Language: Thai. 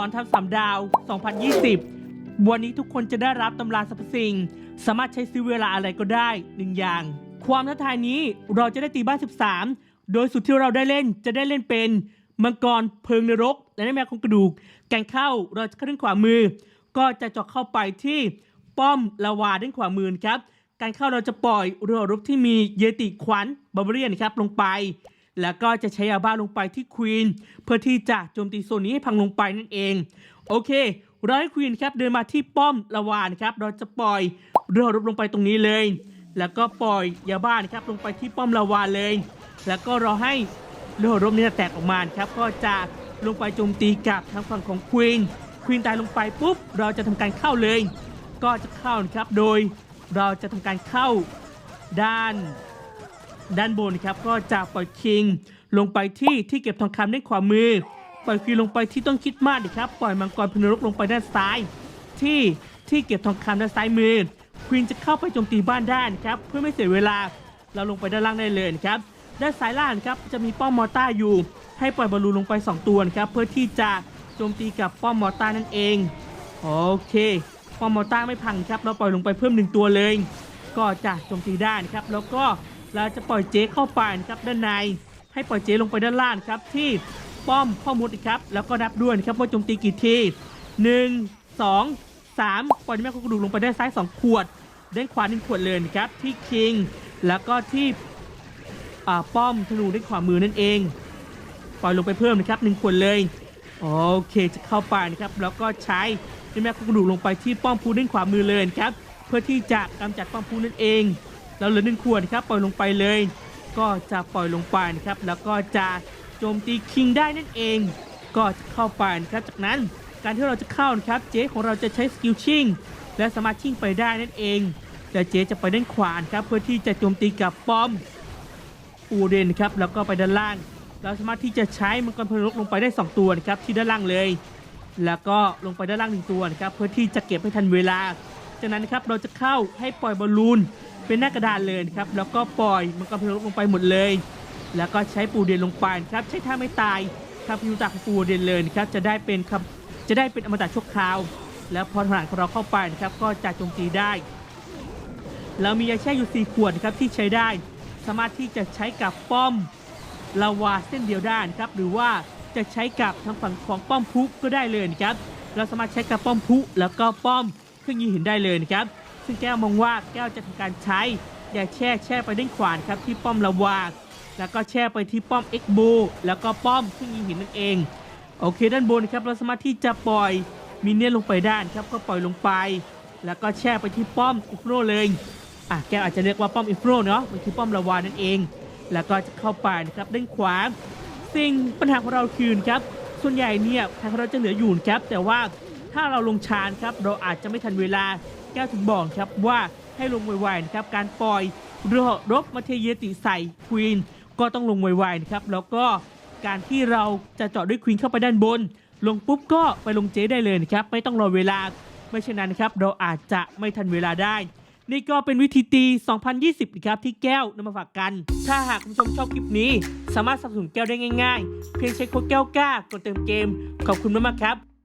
อนทำสามดาว 2020 วันนี้ทุกคนจะได้รับตำราสรรพสิ่ง สามารถใช้ซื้อเวลาอะไรก็ได้หนึ่งอย่าง ความท้าทายนี้เราจะได้ตีบ้าน 13 โดยสุดที่เราได้เล่นจะได้เล่นเป็น มังกรเพลิงนรกและแมวโคงกระดูกการเข้าเราจะเข้าด้นขวามือ ก็จะจาะเข้าไปที่ป้อมลาวาด้านขวามือครับ การเข้าเราจะปล่อยเรือรบที่มีเยติขวัญบาร์เบเรียนครับลงไป แล้วก็จะใช้ยาบ้าลงไปที่ควีนเพื่อที่จะโจมตีโซนนี้ให้พังลงไปนั่นเอง โอเคเราให้ควีนครับเดินมาที่ป้อมลาวานครับ เราจะปล่อยเรือรบลงไปตรงนี้เลย แล้วก็ปล่อยยาบ้านครับลงไปที่ป้อมลาวานเลย แล้วก็รอให้เรือรบเนี่ยแตกออกมาครับ ก็จะลงไปโจมตีกับทางฝั่งของควีนควีนตายลงไปปุ๊บ เราจะทำการเข้าเลย ก็จะเข้านะครับโดยเราจะทำการเข้าด้าน ด้านบนครับก็จะปล่อยคิง ลงไปที่ที่เก็บทองคำด้านขวามือ ปล่อยคิงลงไปที่ต้นคริดมาสนะครับ ปล่อยมังกรพนรกลงไปด้านซ้าย ที่ที่เก็บทองคำด้านซ้ายมือควีนจะเข้าไปโจมตีบ้านด้านครับเพื่อไม่เสียเวลาเราลงไปด้านล่างได้เลยนะครับด้านซ้ายล่างครับจะมีป้อมมอต้าอยู่ ให้ปล่อยบอลลูนลงไป 2 ตัวนะครับเพื่อที่จะโจมตีกับป้อมมอต้านั่นเองโอเคป้อมมอต้าไม่พังครับเราปล่อยลงไปเพิ่มหนึ่งตัวเลย ก็จะโจมตีได้นะครับแล้วก็ เราจะปล่อยเจ๊เข้าไปนะครับด้านใน ให้ปล่อยเจ๊ลงไปด้านล่างครับที่ป้อมข้อมูลครับแล้วก็นับด้วยนะครับว่าโจมตีกี่ทีหนึ่งสองสามปล่อยแม่กระดูกลงไปด้านซ้ายสองขวดด้านขวาหนึ่งขวดเลยนะครับที่คิงแล้วก็ที่ป้อมธนูด้านขวามือนั่นเอง ปล่อยลงไปเพิ่มนะครับหนึ่งขวดเลยโอเคจะเข้าไปนะครับแล้วก็ใช้แม่กระดูกลงไปที่ป้อมพูด้านขวามือเลยครับเพื่อที่จะกำจัดป้อมพูนั่นเอง เราเหลือหนึ่งขวดนครับปล่อยลงไปเลย ก็จะปล่อยลงไปนะครับแล้วก็จะโจมตีคิงได้นั่นเอง ก็จะเข้าไปนะครับจากนั้นการที่เราจะเข้านะครับเจ๊ของเราจะใช้สกิลชิ่งและสามารถชิ่งไปได้นั่นเอง แต่เจ๊จะไปด้านขวานครับเพื่อที่จะโจมตีกับป้อมปูเดนครับแล้วก็ไปด้านล่าง เราสามารถที่จะใช้มังกรพลนกลงไปได้ 2 ตัวนะครับที่ด้านล่างเลย แล้วก็ลงไปด้านล่างหนึ่งตัวนะครับเพื่อที่จะเก็บให้ทันเวลา จากนั้นนะครับเราจะเข้าให้ปล่อยบอลลูน เป็นหน้ากระดานเลยนะครับแล้วก็ปล่อยมังกรพลนกลงไปหมดเลย แล้วก็ใช้ปูเดนลงไปครับใช้ท่าไม่ตายครับพิวตาของปูเดนเลยนะครับจะได้เป็นคำจะได้เป็นอมตะชั่วคราว แล้วพอทหารของเราเข้าไปนะครับก็จะโจมตีได้เรามียาแช่อยู่ 4 ขวดนะครับที่ใช้ได้ สามารถที่จะใช้กับป้อมลาวาเส้นเดียวได้นะครับหรือว่าจะใช้กับทางฝั่งของป้อมพุก็ได้เลยนะครับเราสามารถใช้กับป้อมพุแล้วก็ป้อมเครื่องยิงหินได้เลยนะครับ ซึ่งแก้วมองว่าแก้วจะทำการใช้ อยาแช่แช่ไปด้านขวานครับที่ป้อมลาวาแล้วก็แช่ไปที่ป้อมเอ็กโบแล้วก็ป้อมเครื่งยิงหินนั่นเอง โอเคด้านบนครับเราสามารถที่จะปล่อยมินเนี่ยลงไปได้นครับก็ปล่อยลงไป แล้วก็แช่ไปที่ป้อมอิฟโรเลยอะแกอาจจะเรียกว่าป้อมอิฟโรเนาะมันคือป้อมลาวานั่นเอง แล้วก็จะเข้าไปนะครับด้านขวาสิ่งปัญหาของเราคือครับ ส่วนใหญ่เนี่ยทางเราจะเหลืออยู่ครับแต่ว่าถ้าเราลงชานครับเราอาจจะไม่ทันเวลา แก้วถึงบอกครับว่าให้ลงไวๆนะครับการปล่อยเรือรบมาเทเยติใส่ควีนก็ต้องลงไวๆนะครับแล้วก็การที่เราจะเจาะด้วยควีนเข้าไปด้านบน ลงปุ๊บก็ไปลงเจได้เลยนะครับไม่ต้องรอเวลาไม่เช่นนั้นครับเราอาจจะไม่ทันเวลาได้ นี่ก็เป็นวิธีตี 2020นะครับที่แก้วนำมาฝากกัน ถ้าหากคุณผู้ชมชอบคลิปนี้ สามารถสนับสนุนแก้วได้ง่าย ๆ เพียงใช้โค้ดแก้วกล้ากดเติมเกม ขอบคุณมากๆครับ